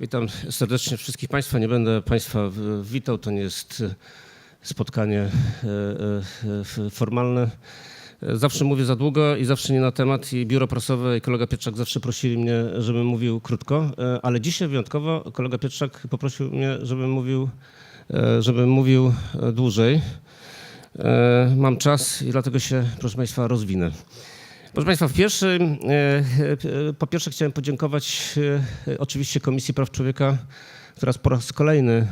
Witam serdecznie wszystkich Państwa. Nie będę Państwa witał, to nie jest e, spotkanie e, e, formalne. Zawsze mówię za długo i zawsze nie na temat i biuro prasowe i kolega Pietrzak zawsze prosili mnie, żebym mówił krótko, ale dzisiaj wyjątkowo kolega Pietrzak poprosił mnie, żebym mówił, żebym mówił dłużej. Mam czas i dlatego się, proszę Państwa, rozwinę. Proszę Państwa, w pierwszym, e, e, po pierwsze chciałem podziękować e, oczywiście Komisji Praw Człowieka, która po raz kolejny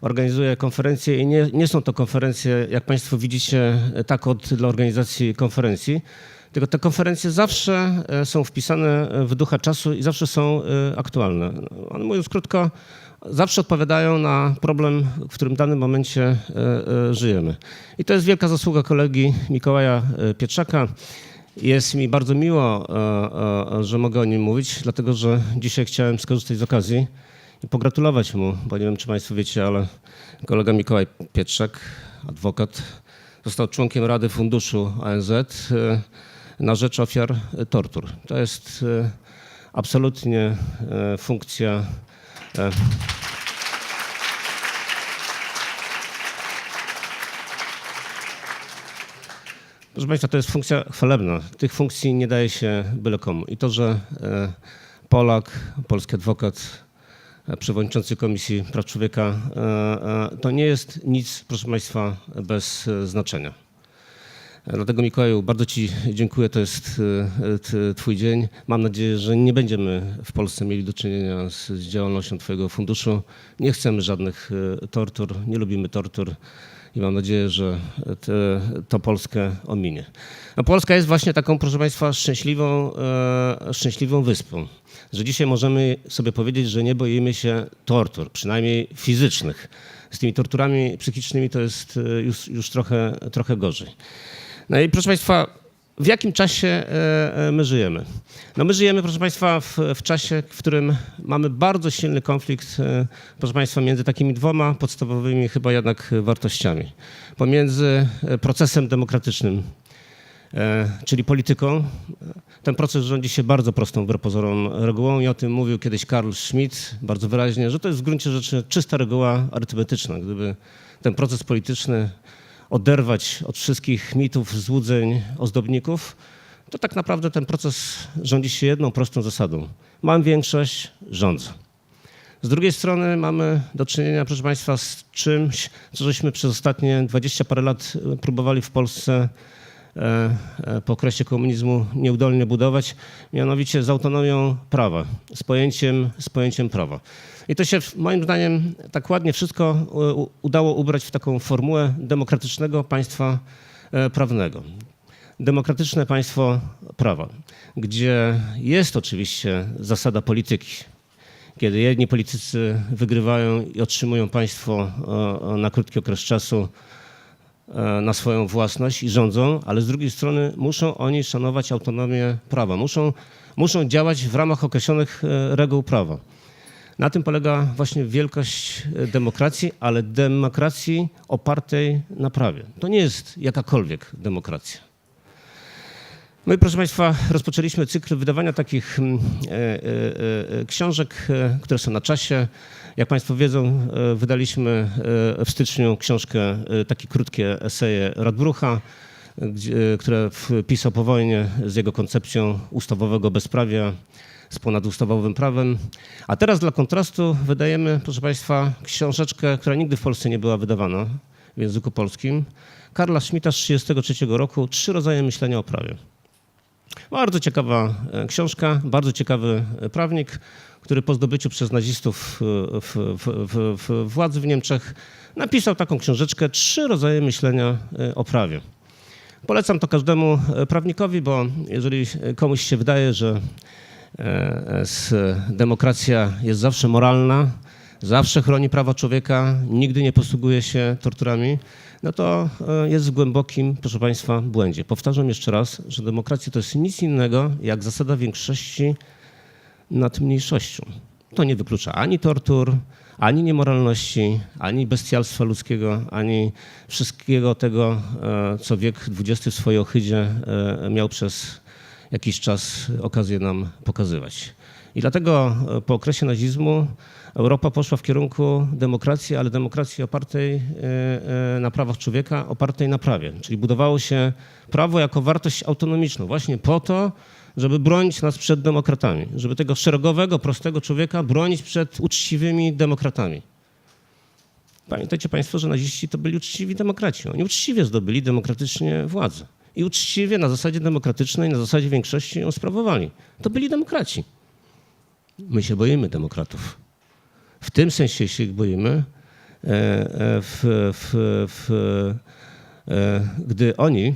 organizuje konferencje i nie, nie są to konferencje, jak Państwo widzicie, tak od dla organizacji konferencji, tylko te konferencje zawsze są wpisane w ducha czasu i zawsze są aktualne. One mówiąc krótko, zawsze odpowiadają na problem, w którym w danym momencie żyjemy. I to jest wielka zasługa kolegi Mikołaja Pietrzaka. Jest mi bardzo miło, e, e, że mogę o nim mówić, dlatego że dzisiaj chciałem skorzystać z okazji i pogratulować mu, bo nie wiem, czy Państwo wiecie, ale kolega Mikołaj Pietrzak, adwokat, został członkiem Rady Funduszu ANZ e, na rzecz ofiar e, tortur. To jest e, absolutnie e, funkcja. Proszę Państwa, to jest funkcja chwalebna. Tych funkcji nie daje się byle komu. I to, że e, Polak, polski adwokat, e, przewodniczący Komisji Praw Człowieka, e, to nie jest nic, proszę Państwa, bez znaczenia. Dlatego Mikołaju, bardzo Ci dziękuję, to jest Twój dzień. Mam nadzieję, że nie będziemy w Polsce mieli do czynienia z, działalnością Twojego funduszu. Nie chcemy żadnych tortur, nie lubimy tortur i mam nadzieję, że te, to Polskę ominie. No Polska jest właśnie taką, proszę Państwa, szczęśliwą, e, szczęśliwą wyspą, że dzisiaj możemy sobie powiedzieć, że nie boimy się tortur, przynajmniej fizycznych. Z tymi torturami psychicznymi to jest e, już, już trochę, trochę gorzej. No i proszę Państwa, w jakim czasie e, e, my żyjemy? No my żyjemy, proszę Państwa, w, w czasie, w którym mamy bardzo silny konflikt, e, proszę Państwa, między takimi dwoma podstawowymi chyba jednak wartościami. Pomiędzy procesem demokratycznym, czyli polityką. Ten proces rządzi się bardzo prostą wbrew regułą i o tym mówił kiedyś Karl Schmitt bardzo wyraźnie, że to jest w gruncie rzeczy czysta reguła arytmetyczna. Gdyby ten proces polityczny oderwać od wszystkich mitów, złudzeń, ozdobników, to tak naprawdę ten proces rządzi się jedną prostą zasadą. Mam większość, rządzę. Z drugiej strony mamy do czynienia, proszę Państwa, z czymś, co żeśmy przez ostatnie 20 parę lat próbowali w Polsce po okresie komunizmu nieudolnie budować, mianowicie z autonomią prawa, z pojęciem, z pojęciem prawa. I to się moim zdaniem tak ładnie wszystko e, udało ubrać w taką formułę demokratycznego państwa e, prawnego. Demokratyczne państwo prawa, gdzie jest oczywiście zasada polityki, kiedy jedni politycy wygrywają i otrzymują państwo e, e, na krótki okres czasu e, na swoją własność i rządzą, ale z drugiej strony muszą oni szanować autonomię prawa, muszą, muszą działać w ramach określonych e, reguł prawa. Na tym polega właśnie wielkość e, demokracji, ale demokracji opartej na prawie. To nie jest jakakolwiek demokracja. No i proszę Państwa, rozpoczęliśmy cykl wydawania takich mm, e, e, e, książek, które są na czasie. Jak Państwo wiedzą, wydaliśmy w styczniu książkę, takie krótkie eseje Radbrucha, które w- pisał po wojnie z jego koncepcją ustawowego bezprawia z ponadustawowym prawem. A teraz dla kontrastu wydajemy, proszę Państwa, książeczkę, która nigdy w Polsce nie była wydawana w języku polskim. Karla Schmidta z 1933 roku Trzy rodzaje myślenia o prawie. Bardzo ciekawa e, książka, bardzo ciekawy e, prawnik, który po zdobyciu przez nazistów e, w, w, w, władzy w Niemczech napisał taką książeczkę Trzy rodzaje myślenia o prawie. Polecam to każdemu prawnikowi, bo jeżeli komuś się wydaje, że demokracja jest zawsze moralna, zawsze chroni prawa człowieka, nigdy nie posługuje się torturami, no to e, jest w głębokim, proszę Państwa, błędzie. Powtarzam jeszcze raz, że demokracja to jest nic innego jak zasada większości nad mniejszością. To nie wyklucza ani tortur, ani niemoralności, ani bestialstwa ludzkiego, ani wszystkiego tego, e, co wiek XX w swojej ohydzie e, miał przez jakiś czas okazję nam pokazywać. I dlatego po okresie nazizmu Europa poszła w kierunku demokracji, ale demokracji opartej e, e, na prawach człowieka, opartej na prawie. Czyli budowało się prawo jako wartość autonomiczną, właśnie po to, żeby bronić nas przed demokratami, żeby tego szeregowego, prostego człowieka bronić przed uczciwymi demokratami. Pamiętajcie Państwo, że naziści to byli uczciwi demokraci. Oni uczciwie zdobyli demokratycznie władzę. I uczciwie na zasadzie demokratycznej, na zasadzie większości ją sprawowali. To byli demokraci. My się boimy demokratów. W tym sensie ich boimy, e, e, w, w, w, e, gdy oni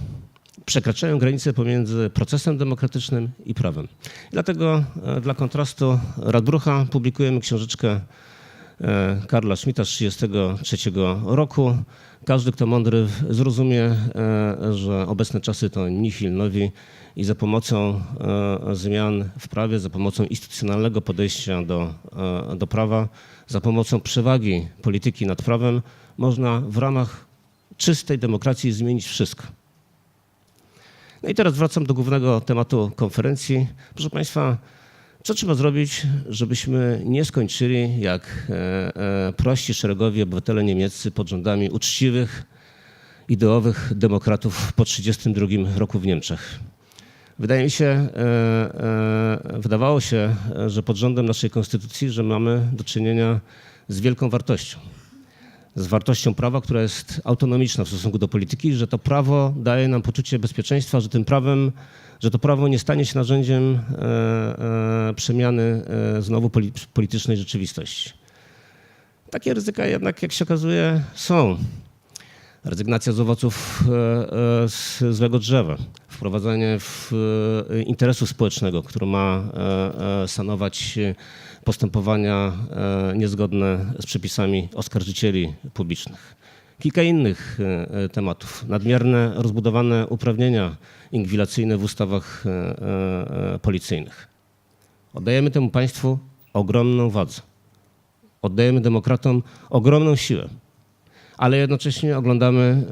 przekraczają granice pomiędzy procesem demokratycznym i prawem. Dlatego dla kontrastu Radbrucha publikujemy książeczkę Karla Schmidta z 1933 roku. Każdy, kto mądry, zrozumie, że obecne czasy to nihil nowi i za pomocą zmian w prawie, za pomocą instytucjonalnego podejścia do, do prawa, za pomocą przewagi polityki nad prawem można w ramach czystej demokracji zmienić wszystko. No i teraz wracam do głównego tematu konferencji. Proszę Państwa, co trzeba zrobić, żebyśmy nie skończyli jak e, e, prości szeregowi obywatele niemieccy pod rządami uczciwych, ideowych demokratów po 1932 roku w Niemczech? Wydaje mi się, e, e, wydawało się, że pod rządem naszej konstytucji, że mamy do czynienia z wielką wartością. Z wartością prawa, która jest autonomiczna w stosunku do polityki, że to prawo daje nam poczucie bezpieczeństwa, że tym prawem, że to prawo nie stanie się narzędziem e, przemiany znowu poli, politycznej rzeczywistości. Takie ryzyka jednak, jak się okazuje, są rezygnacja z owoców e, e, z złego drzewa, wprowadzenie w e, interesu społecznego, który ma sanować postępowania niezgodne z przepisami oskarżycieli publicznych. Kilka innych tematów. Nadmierne, rozbudowane uprawnienia inwigilacyjne w ustawach policyjnych. Oddajemy temu państwu ogromną władzę. Oddajemy demokratom ogromną siłę ale jednocześnie oglądamy e,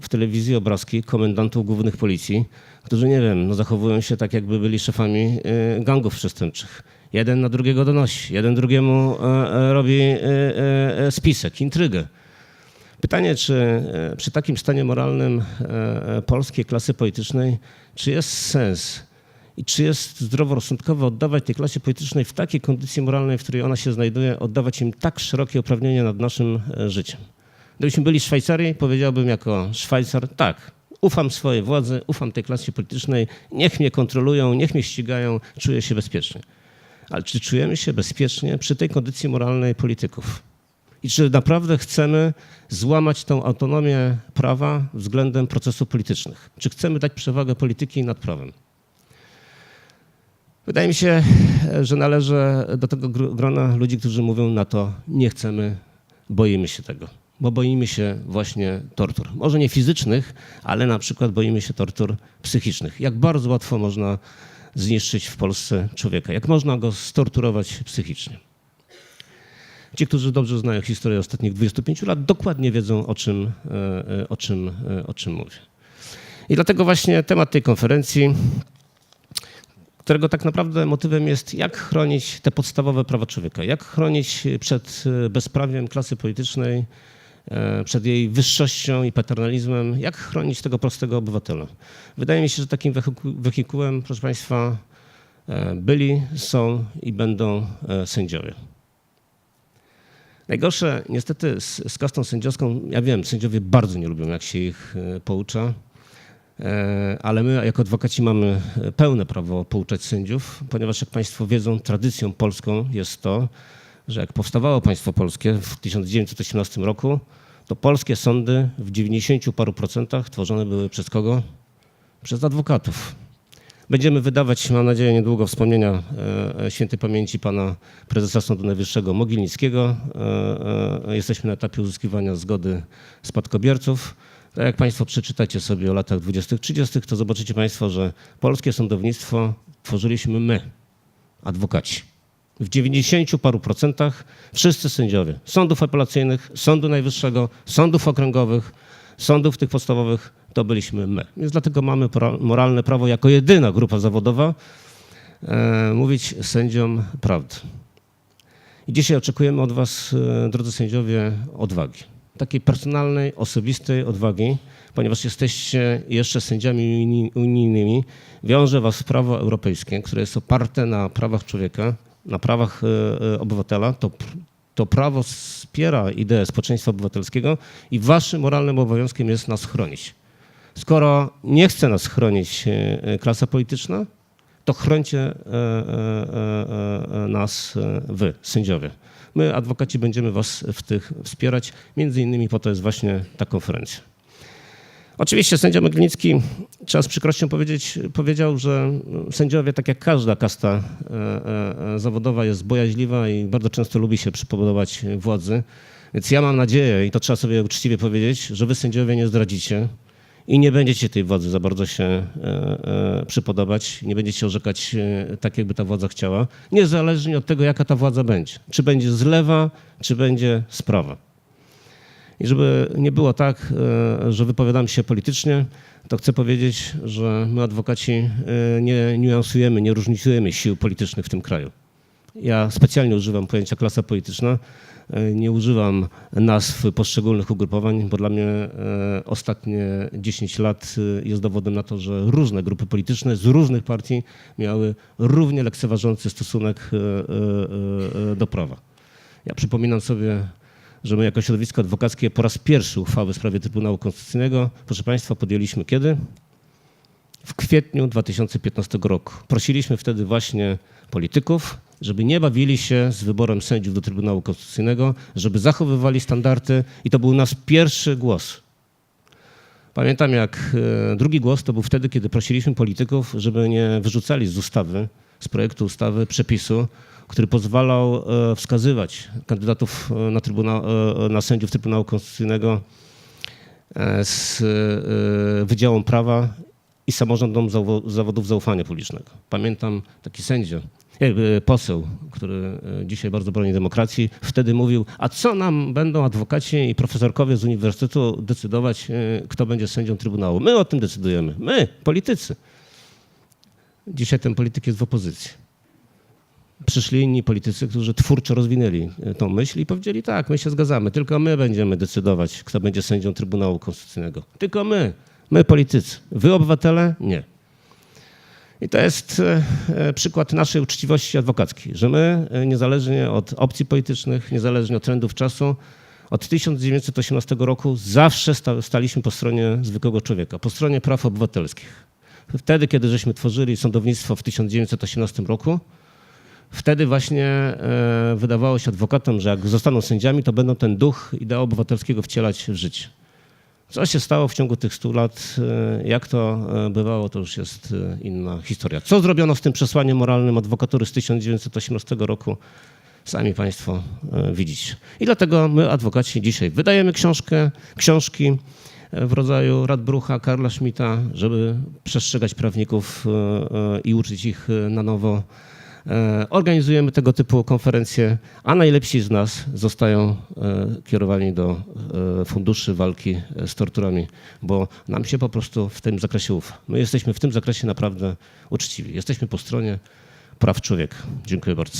w telewizji obrazki komendantów głównych policji, którzy, nie wiem, no zachowują się tak, jakby byli szefami e, gangów przestępczych. Jeden na drugiego donosi, jeden drugiemu e, robi spisek, intrygę. Pytanie, czy przy takim stanie moralnym polskiej klasy politycznej, czy jest sens i czy jest zdroworozsądkowo oddawać tej klasie politycznej w takiej kondycji moralnej, w której ona się znajduje, oddawać im tak szerokie uprawnienia nad naszym życiem? Gdybyśmy byli Szwajcarii, powiedziałbym jako Szwajcar, tak, ufam swojej władzy, ufam tej klasie politycznej, niech mnie kontrolują, niech mnie ścigają, czuję się bezpiecznie. Ale czy czujemy się bezpiecznie przy tej kondycji moralnej polityków? I czy naprawdę chcemy złamać tą autonomię prawa względem procesów politycznych? Czy chcemy dać przewagę polityki nad prawem? Wydaje mi się, że należę do tego gr- grona ludzi, którzy mówią na to, nie chcemy, boimy się tego bo boimy się właśnie tortur. Może nie fizycznych, ale na przykład boimy się tortur psychicznych. Jak bardzo łatwo można zniszczyć w Polsce człowieka, jak można go storturować psychicznie. Ci, którzy dobrze znają historię ostatnich 25 lat, dokładnie wiedzą, o czym, e, e, o czym, e, o czym mówię. I dlatego właśnie temat tej konferencji, którego tak naprawdę motywem jest, jak chronić te podstawowe prawa człowieka, jak chronić przed bezprawiem klasy politycznej, przed jej wyższością i paternalizmem, jak chronić tego prostego obywatela. Wydaje mi się, że takim wehiku- wehikułem, proszę Państwa, e, byli, są i będą e, sędziowie. Najgorsze niestety z, z kastą sędziowską, ja wiem, sędziowie bardzo nie lubią, jak się ich e, poucza, E, ale my jako adwokaci mamy e, pełne prawo pouczać sędziów, ponieważ jak Państwo wiedzą, tradycją polską jest to, że jak powstawało państwo polskie w 1918 roku, to polskie sądy w 90 paru procentach tworzone były przez kogo? Przez adwokatów. Będziemy wydawać, mam nadzieję, niedługo wspomnienia e, e, świętej pamięci pana prezesa Sądu Najwyższego Mogilnickiego. E, Jesteśmy na etapie uzyskiwania zgody spadkobierców. Jak Państwo przeczytacie sobie o latach 20-30, to zobaczycie Państwo, że polskie sądownictwo tworzyliśmy my, adwokaci. W 90 paru procentach wszyscy sędziowie sądów apelacyjnych, Sądu Najwyższego, sądów okręgowych, sądów tych podstawowych to byliśmy my. Więc dlatego mamy moralne prawo jako jedyna grupa zawodowa e, mówić sędziom prawdę. I dzisiaj oczekujemy od Was, e, drodzy sędziowie, odwagi. Takiej personalnej, osobistej odwagi, ponieważ jesteście jeszcze sędziami uni- unijnymi. Wiąże Was prawo europejskie, które jest oparte na prawach człowieka, na prawach e, e, obywatela. To, to prawo wspiera ideę społeczeństwa obywatelskiego i Waszym moralnym obowiązkiem jest nas chronić. Skoro nie chce nas chronić e, klasa polityczna, to chrońcie e, e, e, e, nas wy, sędziowie. My, adwokaci, będziemy was w tych wspierać. Między innymi po to jest właśnie ta konferencja. Oczywiście sędzia Meglinicki, trzeba z przykrością powiedzieć, powiedział, że sędziowie, tak jak każda kasta e, e, e, zawodowa, jest bojaźliwa i bardzo często lubi się przypodobać władzy. Więc ja mam nadzieję, i to trzeba sobie uczciwie powiedzieć, że wy sędziowie nie zdradzicie i nie będziecie tej władzy za bardzo się przypodobać, nie będziecie orzekać tak, jakby ta władza chciała, niezależnie od tego, jaka ta władza będzie. Czy będzie z lewa, czy będzie z prawa. I żeby nie było tak, e, że wypowiadam się politycznie, to chcę powiedzieć, że my adwokaci e, nie niuansujemy, nie różnicujemy sił politycznych w tym kraju. Ja specjalnie używam pojęcia klasa polityczna, e, nie używam nazw poszczególnych ugrupowań, bo dla mnie ostatnie 10 lat jest dowodem na to, że różne grupy polityczne z różnych partii miały równie lekceważący stosunek do prawa. Ja przypominam sobie, że my jako środowisko adwokackie po raz pierwszy uchwałę w sprawie Trybunału Konstytucyjnego, proszę Państwa, podjęliśmy kiedy? W kwietniu 2015 roku. Prosiliśmy wtedy właśnie polityków, żeby nie bawili się z wyborem sędziów do Trybunału Konstytucyjnego, żeby zachowywali standardy i to był nasz pierwszy głos. Pamiętam jak e, drugi głos to był wtedy, kiedy prosiliśmy polityków, żeby nie wyrzucali z ustawy, z projektu ustawy przepisu, który pozwalał e, wskazywać kandydatów e, na, trybunał, e, na sędziów Trybunału Konstytucyjnego z Wydziałom Prawa i samorządom zawo- zawodów zaufania publicznego. Pamiętam taki sędzia, poseł, który dzisiaj bardzo broni demokracji, wtedy mówił, a co nam będą adwokaci i profesorkowie z uniwersytetu decydować, kto będzie sędzią Trybunału. My o tym decydujemy. My, politycy. Dzisiaj ten polityk jest w opozycji. Przyszli inni politycy, którzy twórczo rozwinęli e, tą myśl i powiedzieli tak, my się zgadzamy, tylko my będziemy decydować, kto będzie sędzią Trybunału Konstytucyjnego. Tylko my, my politycy. Wy obywatele? Nie. I to jest e, e, przykład naszej uczciwości adwokackiej, że my niezależnie od opcji politycznych, niezależnie od trendów czasu, od 1918 roku zawsze sta- staliśmy po stronie zwykłego człowieka, po stronie praw obywatelskich. Wtedy, kiedy żeśmy tworzyli sądownictwo w 1918 roku, wtedy właśnie e, wydawało się adwokatom, że jak zostaną sędziami, to będą ten duch ideału obywatelskiego wcielać w życie. Co się stało w ciągu tych 100 lat, e, jak to e, bywało, to już jest inna historia. Co zrobiono z tym przesłaniem moralnym adwokatury z 1918 roku? Sami Państwo widzicie. I dlatego my, adwokaci, dzisiaj wydajemy książkę, książki w rodzaju Radbrucha, Karla Schmidta, żeby przestrzegać prawników i uczyć ich na nowo. E, Organizujemy tego typu konferencje, a najlepsi z nas zostają e, kierowani do e, funduszy walki z torturami, bo nam się po prostu w tym zakresie ufa. My jesteśmy w tym zakresie naprawdę uczciwi. Jesteśmy po stronie praw człowieka. Dziękuję bardzo.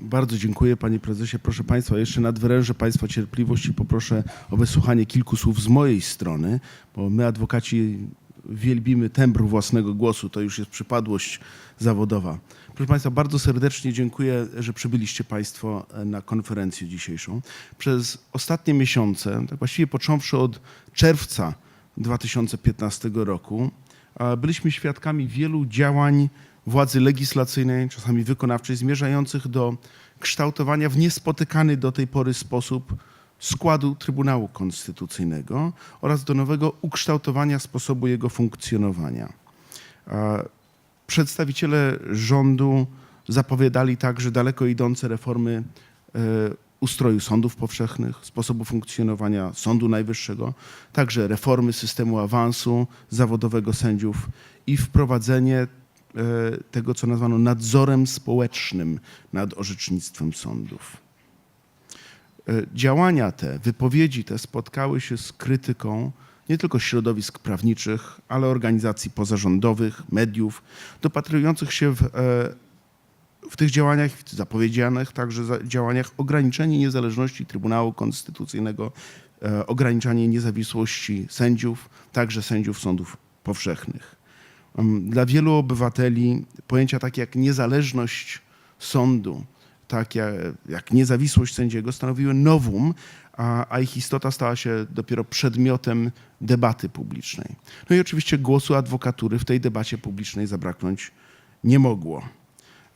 Bardzo dziękuję panie prezesie. Proszę państwa, jeszcze nadwyrężę państwa cierpliwość i poproszę o wysłuchanie kilku słów z mojej strony, bo my adwokaci wielbimy tembr własnego głosu, to już jest przypadłość zawodowa. Proszę państwa, bardzo serdecznie dziękuję, że przybyliście państwo na konferencję dzisiejszą. Przez ostatnie miesiące, tak właściwie począwszy od czerwca 2015 roku, byliśmy świadkami wielu działań władzy legislacyjnej, czasami wykonawczej, zmierzających do kształtowania w niespotykany do tej pory sposób składu Trybunału Konstytucyjnego oraz do nowego ukształtowania sposobu jego funkcjonowania. Przedstawiciele rządu zapowiadali także daleko idące reformy e, ustroju sądów powszechnych, sposobu funkcjonowania Sądu Najwyższego, także reformy systemu awansu zawodowego sędziów i wprowadzenie e, tego, co nazwano nadzorem społecznym nad orzecznictwem sądów. E, Działania te, wypowiedzi te spotkały się z krytyką nie tylko środowisk prawniczych, ale organizacji pozarządowych, mediów, dopatrujących się w, e, w tych działaniach, w zapowiedzianych także działaniach ograniczenie niezależności Trybunału Konstytucyjnego, e, ograniczanie niezawisłości sędziów, także sędziów sądów powszechnych. Dla wielu obywateli pojęcia takie jak niezależność sądu, takie jak niezawisłość sędziego stanowiły nowum, a, a ich istota stała się dopiero przedmiotem debaty publicznej. No i oczywiście głosu adwokatury w tej debacie publicznej zabraknąć nie mogło.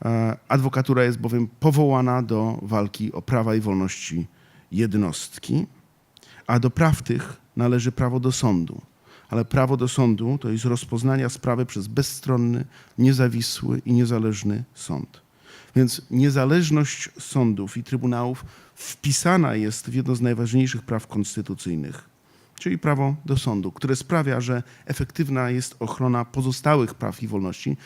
E, Adwokatura jest bowiem powołana do walki o prawa i wolności jednostki, a do praw tych należy prawo do sądu. Ale prawo do sądu to jest rozpoznania sprawy przez bezstronny, niezawisły i niezależny sąd. Więc niezależność sądów i trybunałów wpisana jest w jedno z najważniejszych praw konstytucyjnych, czyli prawo do sądu, które sprawia, że efektywna jest ochrona pozostałych praw i wolności,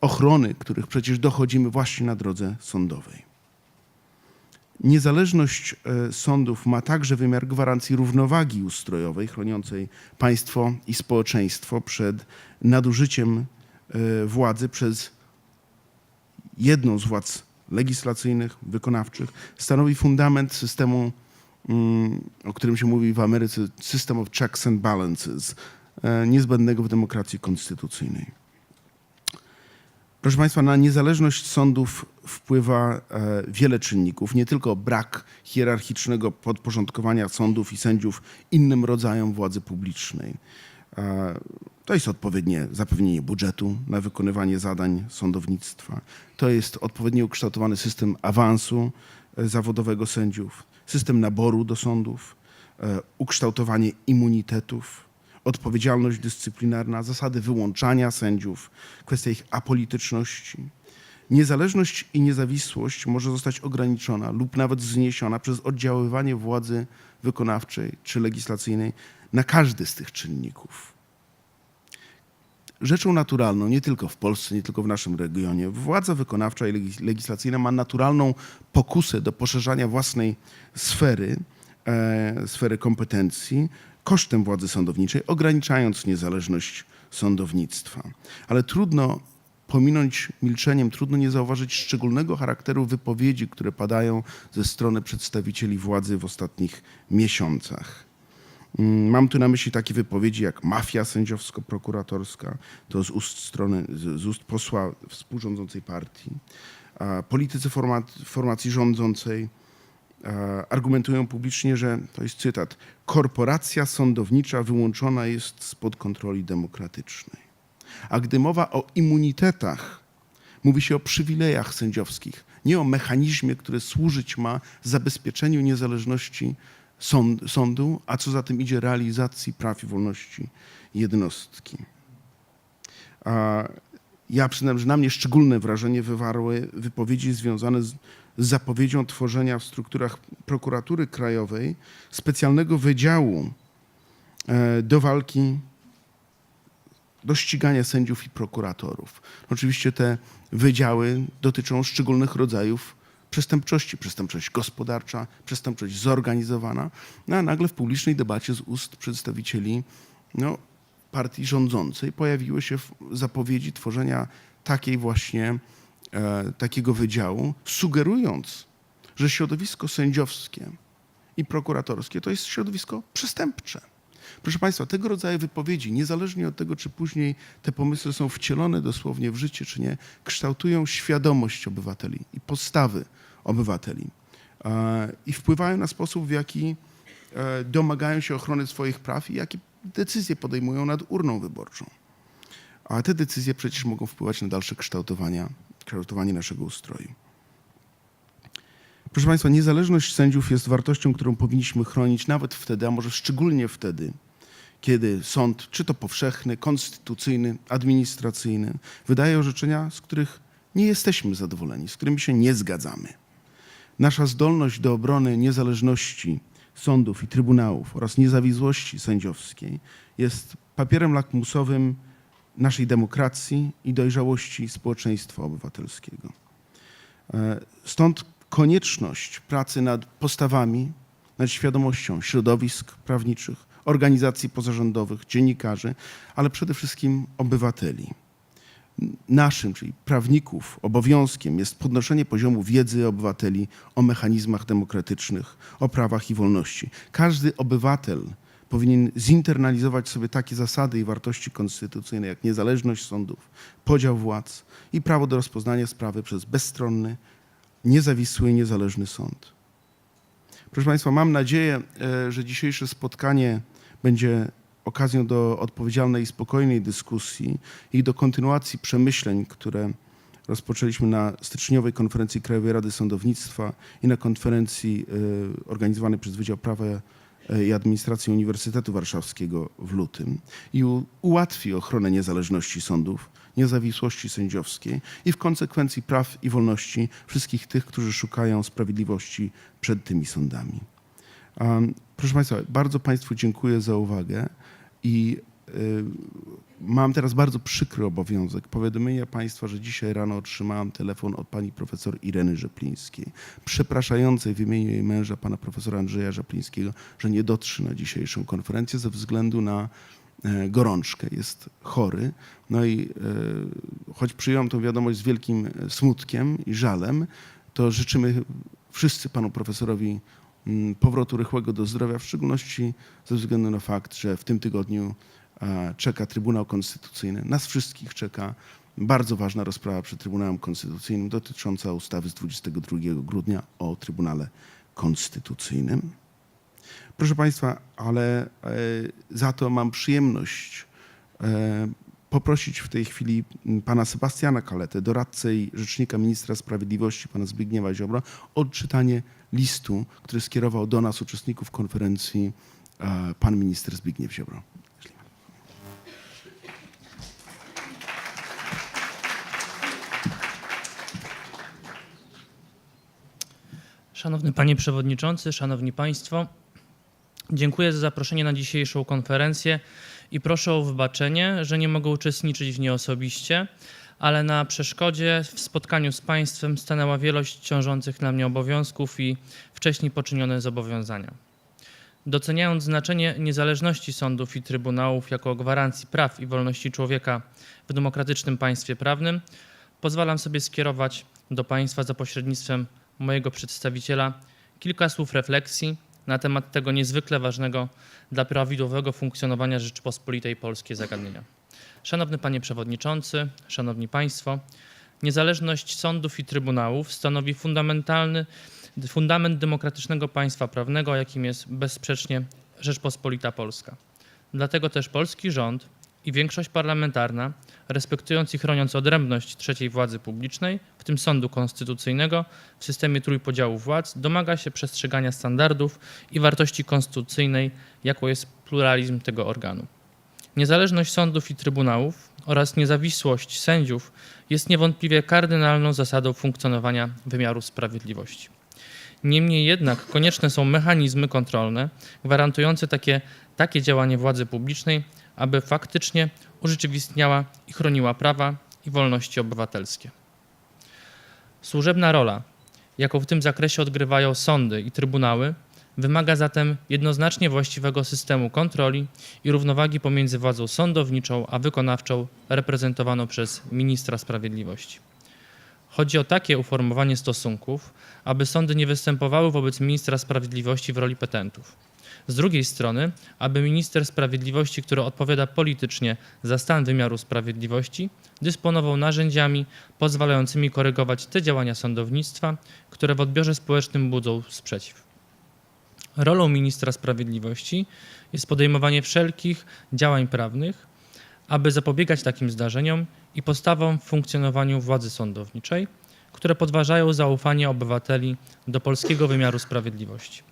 ochrony, których przecież dochodzimy właśnie na drodze sądowej. Niezależność e, sądów ma także wymiar gwarancji równowagi ustrojowej, chroniącej państwo i społeczeństwo przed nadużyciem e, władzy przez jedną z władz legislacyjnych, wykonawczych. Stanowi fundament systemu, mm, o którym się mówi w Ameryce, system of checks and balances, e, niezbędnego w demokracji konstytucyjnej. Proszę Państwa, na niezależność sądów wpływa e, wiele czynników, nie tylko brak hierarchicznego podporządkowania sądów i sędziów innym rodzajom władzy publicznej. To jest odpowiednie zapewnienie budżetu na wykonywanie zadań sądownictwa. To jest odpowiednio ukształtowany system awansu e, zawodowego sędziów, system naboru do sądów, e, ukształtowanie immunitetów, odpowiedzialność dyscyplinarna, zasady wyłączania sędziów, kwestia ich apolityczności. Niezależność i niezawisłość może zostać ograniczona lub nawet zniesiona przez oddziaływanie władzy wykonawczej czy legislacyjnej na każdy z tych czynników. Rzeczą naturalną, nie tylko w Polsce, nie tylko w naszym regionie, władza wykonawcza i legis- legislacyjna ma naturalną pokusę do poszerzania własnej sfery, e, sfery kompetencji kosztem władzy sądowniczej, ograniczając niezależność sądownictwa. Ale trudno pominąć milczeniem, trudno nie zauważyć szczególnego charakteru wypowiedzi, które padają ze strony przedstawicieli władzy w ostatnich miesiącach. Mm, Mam tu na myśli takie wypowiedzi jak mafia sędziowsko-prokuratorska, to z ust strony, z ust posła współrządzącej partii. Politycy formacji rządzącej argumentują publicznie, że to jest cytat: korporacja sądownicza wyłączona jest spod kontroli demokratycznej. A gdy mowa o immunitetach, mówi się o przywilejach sędziowskich, nie o mechanizmie, który służyć ma zabezpieczeniu niezależności sąd, sądu, a co za tym idzie realizacji praw i wolności jednostki. A ja przyznam, że na mnie szczególne wrażenie wywarły wypowiedzi związane z, z zapowiedzią tworzenia w strukturach prokuratury krajowej specjalnego wydziału e, do walki do ścigania sędziów i prokuratorów. Oczywiście te wydziały dotyczą szczególnych rodzajów przestępczości, przestępczość gospodarcza, przestępczość zorganizowana, no a nagle w publicznej debacie z ust przedstawicieli no, partii rządzącej pojawiły się zapowiedzi tworzenia takiej właśnie, e, takiego wydziału, sugerując, że środowisko sędziowskie i prokuratorskie to jest środowisko przestępcze. Proszę Państwa, tego rodzaju wypowiedzi, niezależnie od tego, czy później te pomysły są wcielone dosłownie w życie, czy nie, kształtują świadomość obywateli i postawy obywateli e, i wpływają na sposób, w jaki e, domagają się ochrony swoich praw i jakie decyzje podejmują nad urną wyborczą. A te decyzje przecież mogą wpływać na dalsze kształtowania, kształtowanie naszego ustroju. Proszę Państwa, niezależność sędziów jest wartością, którą powinniśmy chronić nawet wtedy, a może szczególnie wtedy, kiedy sąd, czy to powszechny, konstytucyjny, administracyjny, wydaje orzeczenia, z których nie jesteśmy zadowoleni, z którymi się nie zgadzamy. Nasza zdolność do obrony niezależności sądów i trybunałów oraz niezawisłości sędziowskiej jest papierem lakmusowym naszej demokracji i dojrzałości społeczeństwa obywatelskiego. E, Stąd konieczność pracy nad postawami nad świadomością środowisk prawniczych, organizacji pozarządowych, dziennikarzy, ale przede wszystkim obywateli. Naszym, czyli prawników, obowiązkiem jest podnoszenie poziomu wiedzy obywateli o mechanizmach demokratycznych, o prawach i wolności. Każdy obywatel powinien zinternalizować sobie takie zasady i wartości konstytucyjne jak niezależność sądów, podział władz i prawo do rozpoznania sprawy przez bezstronny, niezawisły i niezależny sąd. Proszę Państwa, mam nadzieję, e, że dzisiejsze spotkanie będzie okazją do odpowiedzialnej i spokojnej dyskusji i do kontynuacji przemyśleń, które rozpoczęliśmy na styczniowej konferencji Krajowej Rady Sądownictwa i na konferencji e, organizowanej przez Wydział Prawa e, i Administracji Uniwersytetu Warszawskiego w lutym i ułatwi ochronę niezależności sądów, niezawisłości sędziowskiej i w konsekwencji praw i wolności wszystkich tych, którzy szukają sprawiedliwości przed tymi sądami. Proszę Państwa, bardzo Państwu dziękuję za uwagę i y, mam teraz bardzo przykry obowiązek powiadomienia Państwa, że dzisiaj rano otrzymałem telefon od pani profesor Ireny Rzeplińskiej, przepraszającej w imieniu jej męża, pana profesora Andrzeja Rzeplińskiego, że nie dotrze na dzisiejszą konferencję ze względu na e, gorączkę. Jest chory. No i e, choć przyjąłem tą wiadomość z wielkim e, smutkiem i żalem, to życzymy wszyscy panu profesorowi powrotu rychłego do zdrowia, w szczególności ze względu na fakt, że w tym tygodniu e, czeka Trybunał Konstytucyjny. Nas wszystkich czeka bardzo ważna rozprawa przed Trybunałem Konstytucyjnym dotycząca ustawy z 22 grudnia o Trybunale Konstytucyjnym. Proszę Państwa, ale e, za to mam przyjemność e, poprosić w tej chwili pana Sebastiana Kaletę, doradcę i rzecznika ministra sprawiedliwości, pana Zbigniewa Ziobro, o odczytanie listu, który skierował do nas, uczestników konferencji, e, pan minister Zbigniew Ziobro. Szanowny Panie Przewodniczący, Szanowni Państwo, dziękuję za zaproszenie na dzisiejszą konferencję i proszę o wybaczenie, że nie mogę uczestniczyć w niej osobiście, ale na przeszkodzie w spotkaniu z Państwem stanęła wielość ciążących na mnie obowiązków i wcześniej poczynione zobowiązania. Doceniając znaczenie niezależności sądów i trybunałów jako gwarancji praw i wolności człowieka w demokratycznym państwie prawnym, pozwalam sobie skierować do Państwa za pośrednictwem mojego przedstawiciela kilka słów refleksji na temat tego niezwykle ważnego dla prawidłowego funkcjonowania Rzeczypospolitej Polskiej zagadnienia. Szanowny Panie Przewodniczący, Szanowni Państwo, niezależność sądów i trybunałów stanowi fundamentalny fundament demokratycznego państwa prawnego, jakim jest bezsprzecznie Rzeczpospolita Polska. Dlatego też polski rząd i większość parlamentarna, respektując i chroniąc odrębność trzeciej władzy publicznej, w tym sądu konstytucyjnego, w systemie trójpodziału władz, domaga się przestrzegania standardów i wartości konstytucyjnej, jaką jest pluralizm tego organu. Niezależność sądów i trybunałów oraz niezawisłość sędziów jest niewątpliwie kardynalną zasadą funkcjonowania wymiaru sprawiedliwości. Niemniej jednak konieczne są mechanizmy kontrolne gwarantujące takie, takie działanie władzy publicznej, aby faktycznie urzeczywistniała i chroniła prawa i wolności obywatelskie. Służebna rola, jaką w tym zakresie odgrywają sądy i trybunały, wymaga zatem jednoznacznie właściwego systemu kontroli i równowagi pomiędzy władzą sądowniczą a wykonawczą reprezentowaną przez ministra sprawiedliwości. Chodzi o takie uformowanie stosunków, aby sądy nie występowały wobec ministra sprawiedliwości w roli petentów. Z drugiej strony, aby minister sprawiedliwości, który odpowiada politycznie za stan wymiaru sprawiedliwości, dysponował narzędziami pozwalającymi korygować te działania sądownictwa, które w odbiorze społecznym budzą sprzeciw. Rolą ministra sprawiedliwości jest podejmowanie wszelkich działań prawnych, aby zapobiegać takim zdarzeniom i postawom w funkcjonowaniu władzy sądowniczej, które podważają zaufanie obywateli do polskiego wymiaru sprawiedliwości.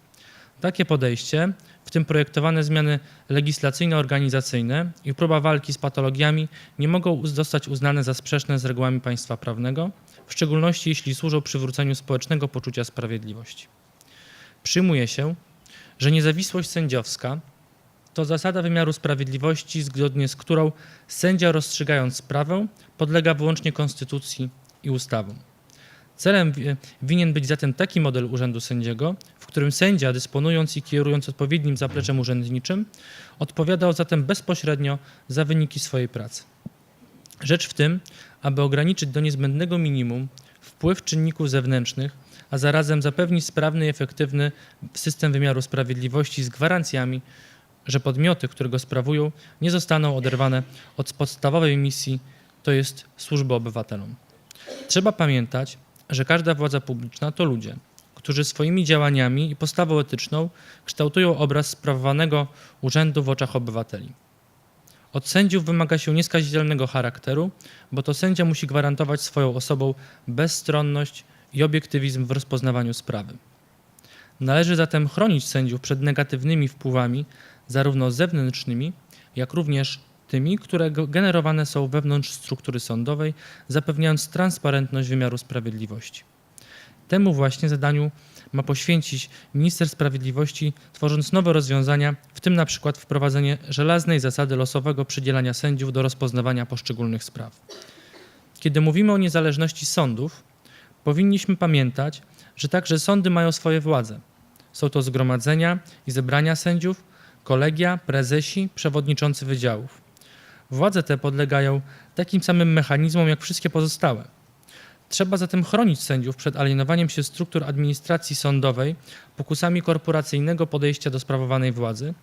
Takie podejście, w tym projektowane zmiany legislacyjno-organizacyjne i próba walki z patologiami, nie mogą zostać uznane za sprzeczne z regułami państwa prawnego, w szczególności jeśli służą przywróceniu społecznego poczucia sprawiedliwości. Przyjmuje się, że niezawisłość sędziowska to zasada wymiaru sprawiedliwości, zgodnie z którą sędzia rozstrzygając sprawę podlega wyłącznie konstytucji i ustawom. Celem wi- winien być zatem taki model urzędu sędziego, w którym sędzia, dysponując i kierując odpowiednim zapleczem urzędniczym, odpowiadał zatem bezpośrednio za wyniki swojej pracy. Rzecz w tym, aby ograniczyć do niezbędnego minimum wpływ czynników zewnętrznych, a zarazem zapewnić sprawny i efektywny system wymiaru sprawiedliwości z gwarancjami, że podmioty, które go sprawują, nie zostaną oderwane od podstawowej misji, to jest służby obywatelom. Trzeba pamiętać, że każda władza publiczna to ludzie, którzy swoimi działaniami i postawą etyczną kształtują obraz sprawowanego urzędu w oczach obywateli. Od sędziów wymaga się nieskazitelnego charakteru, bo to sędzia musi gwarantować swoją osobą bezstronność i obiektywizm w rozpoznawaniu sprawy. Należy zatem chronić sędziów przed negatywnymi wpływami, zarówno zewnętrznymi, jak również tymi, które generowane są wewnątrz struktury sądowej, zapewniając transparentność wymiaru sprawiedliwości. Temu właśnie zadaniu ma poświęcić minister sprawiedliwości, tworząc nowe rozwiązania, w tym na przykład wprowadzenie żelaznej zasady losowego przydzielania sędziów do rozpoznawania poszczególnych spraw. Kiedy mówimy o niezależności sądów, powinniśmy pamiętać, że także sądy mają swoje władze. Są to zgromadzenia i zebrania sędziów, kolegia, prezesi, przewodniczący wydziałów. Władze te podlegają takim samym mechanizmom jak wszystkie pozostałe. Trzeba zatem chronić sędziów przed alienowaniem się struktur administracji sądowej pokusami korporacyjnego podejścia do sprawowanej władzy,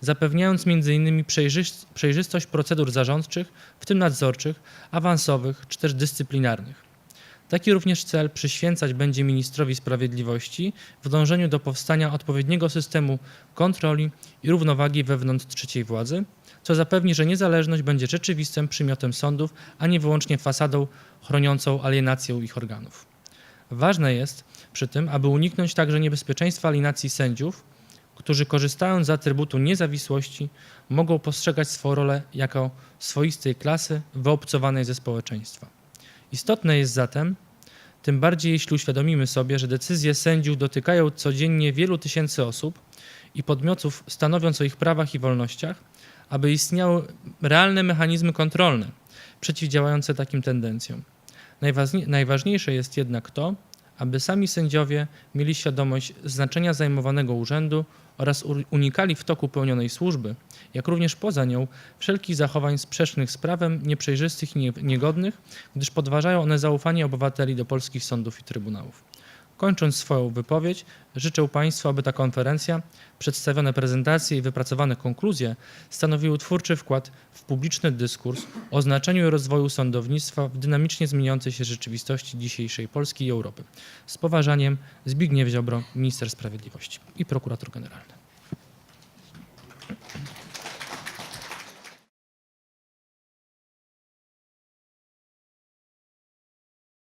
zapewniając m.in. przejrzys- przejrzystość procedur zarządczych, w tym nadzorczych, awansowych czy też dyscyplinarnych. Taki również cel przyświęcać będzie ministrowi sprawiedliwości w dążeniu do powstania odpowiedniego systemu kontroli i równowagi wewnątrz trzeciej władzy, co zapewni, że niezależność będzie rzeczywistym przymiotem sądów, a nie wyłącznie fasadą chroniącą alienację ich organów. Ważne jest przy tym, aby uniknąć także niebezpieczeństwa alienacji sędziów, którzy korzystając z atrybutu niezawisłości mogą postrzegać swoją rolę jako swoistej klasy wyobcowanej ze społeczeństwa. Istotne jest zatem, tym bardziej jeśli uświadomimy sobie, że decyzje sędziów dotykają codziennie wielu tysięcy osób i podmiotów, stanowiąc o ich prawach i wolnościach, aby istniały realne mechanizmy kontrolne przeciwdziałające takim tendencjom. Najważniej- Najważniejsze jest jednak to, aby sami sędziowie mieli świadomość znaczenia zajmowanego urzędu oraz unikali w toku pełnionej służby, jak również poza nią, wszelkich zachowań sprzecznych z prawem, nieprzejrzystych i nie- niegodnych, gdyż podważają one zaufanie obywateli do polskich sądów i trybunałów. Kończąc swoją wypowiedź, życzę Państwu, aby ta konferencja, przedstawione prezentacje i wypracowane konkluzje stanowiły twórczy wkład w publiczny dyskurs o znaczeniu i rozwoju sądownictwa w dynamicznie zmieniającej się rzeczywistości dzisiejszej Polski i Europy. Z poważaniem Zbigniew Ziobro, minister sprawiedliwości i prokurator generalny.